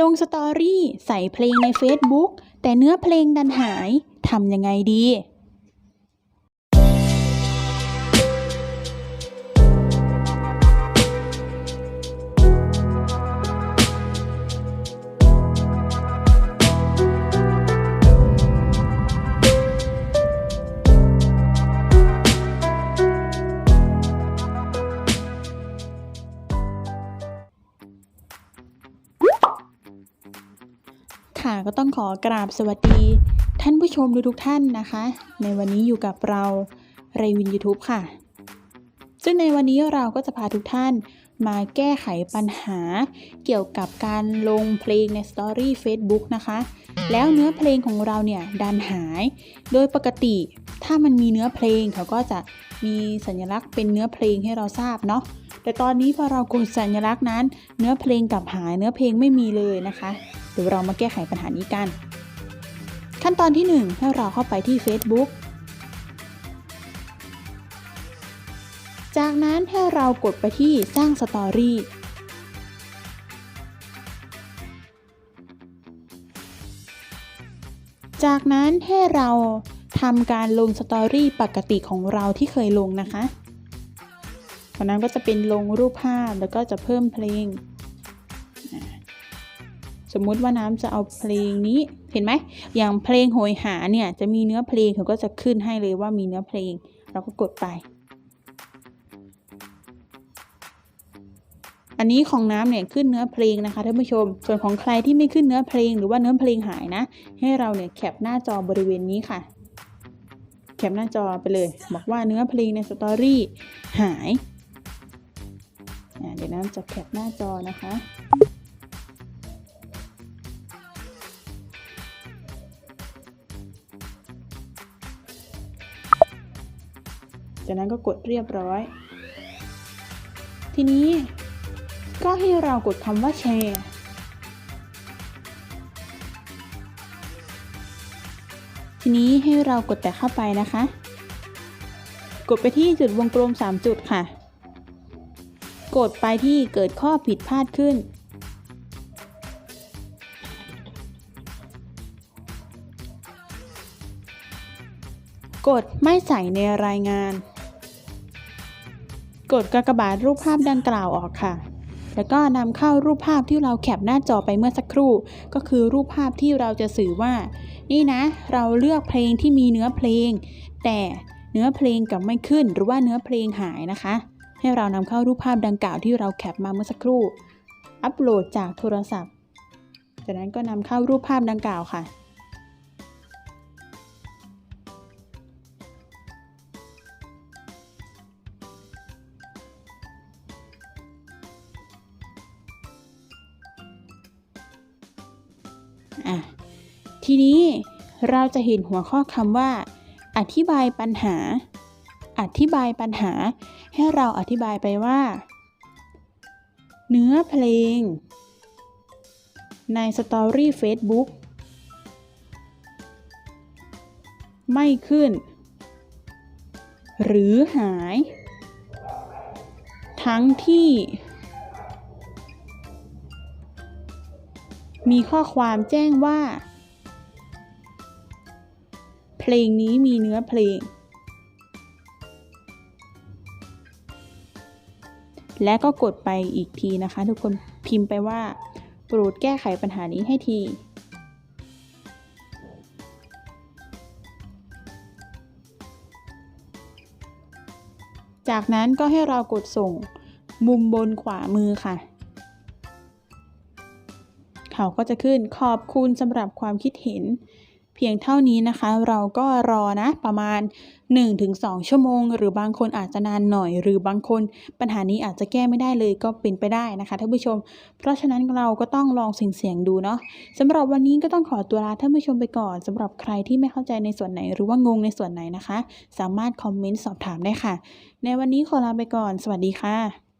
ลงสตอรี่ใส่เพลงใน Facebook แต่เนื้อเพลงดันหาย ทำยังไงดี ค่ะก็ต้องขอกราบสวัสดี ท่านผู้ชมทุกท่านนะคะ ในวันนี้อยู่กับเราเรวิน YouTube ค่ะ ซึ่งในวันนี้เราก็จะพาทุกท่านมาแก้ไขปัญหาเกี่ยวกับการลงเพลงในสตอรี่ Facebook นะคะ แล้วเนื้อเพลงของเราเนี่ยดันหาย โดยปกติถ้ามันมีเนื้อเพลงเขาก็จะมีสัญลักษณ์เป็นเนื้อเพลงให้เราทราบเนาะ แต่ตอนนี้พอเรากดสัญลักษณ์นั้น เนื้อเพลงกลับหายเนื้อเพลงไม่มีเลยนะคะเดี๋ยวเรามาแก้ไขปัญหานี้กัน ขั้นตอนที่ 1 ให้เราเข้าไปที่ Facebook จากนั้นให้เรากดไปที่สร้างสตอรี่จากนั้นให้เราทำการลงสตอรี่ปกติของเราที่เคยลงนะคะ ตอนนั้นก็จะเป็นลงรูปภาพแล้วก็จะเพิ่มเพลง สมมุติว่าน้ำจะเอาเพลงนี้เห็นไหมอย่างเพลงโหยหาเนี่ยจะมีเนื้อเพลงเขาก็จะขึ้นให้เลยว่ามีเนื้อเพลงเราก็กดไป อันนี้ของน้ำเนี่ยขึ้นเนื้อเพลงนะคะท่านผู้ชม ส่วนของใครที่ไม่ขึ้นเนื้อเพลงหรือว่าเนื้อเพลงหายนะ ให้เราเนี่ยแคปหน้าจอบริเวณนี้ค่ะแคปหน้าจอไปเลย บอกว่าเนื้อเพลงในสตอรี่หาย เดี๋ยวน้ำจะแคปหน้าจอนะคะจากนั้นก็กดเรียบร้อย ทีนี้ก็ให้เรากดคำว่าแชร์ ทีนี้ให้เรากดแต่เข้าไปนะคะ กดไปที่จุดวงกลม 3 จุดค่ะ กดไปที่เกิดข้อผิดพลาดขึ้น กดไม่ใส่ในรายงาน กดกากบาทรูปภาพดังกล่าวออกค่ะแล้วก็นำเข้ารูปภาพที่เราแคปหน้าจอไปเมื่อสักครู่ ก็คือรูปภาพที่เราจะสื่อว่า นี่นะ เราเลือกเพลงที่มีเนื้อเพลง แต่เนื้อเพลงกับไม่ขึ้นหรือว่าเนื้อเพลงหายนะคะ ให้เรานำเข้ารูปภาพดังกล่าวที่เราแคปมาเมื่อสักครู่ อัปโหลดจากโทรศัพท์ จากนั้นก็นำเข้ารูปภาพดังกล่าวค่ะอะทีนี้เราจะเห็นหัวข้อคำว่า อธิบายปัญหา อธิบายปัญหา ให้เราอธิบายไปว่า เนื้อเพลง ในสตอรี่ Facebook ไม่ขึ้น หรือหาย ทั้งที่ มีข้อความแจ้งว่า เพลงนี้มีเนื้อเพลง และก็กดไปอีกทีนะคะ ทุกคนพิมพ์ไปว่าโปรดแก้ไขปัญหานี้ให้ทีจากนั้นก็ให้เรากดส่งมุมบนขวามือค่ะ เขาก็จะขึ้นขอบคุณสำหรับความคิดเห็น เพียงเท่านี้นะคะ เราก็รอนะประมาณ 1-2 ชั่วโมง หรือบางคนอาจจะนานหน่อย หรือบางคนปัญหานี้อาจจะแก้ไม่ได้เลยก็เป็นไปได้นะคะท่านผู้ชม เพราะฉะนั้นเราก็ต้องลองเสียงดูเนาะสำหรับวันนี้ก็ต้องขอตัวลาท่านผู้ชมไปก่อนสำหรับใครที่ไม่เข้าใจในส่วนไหน หรือว่างงในส่วนไหนนะคะ สามารถคอมเมนต์สอบถามได้ค่ะ ในวันนี้ขอลาไปก่อน สวัสดีค่ะ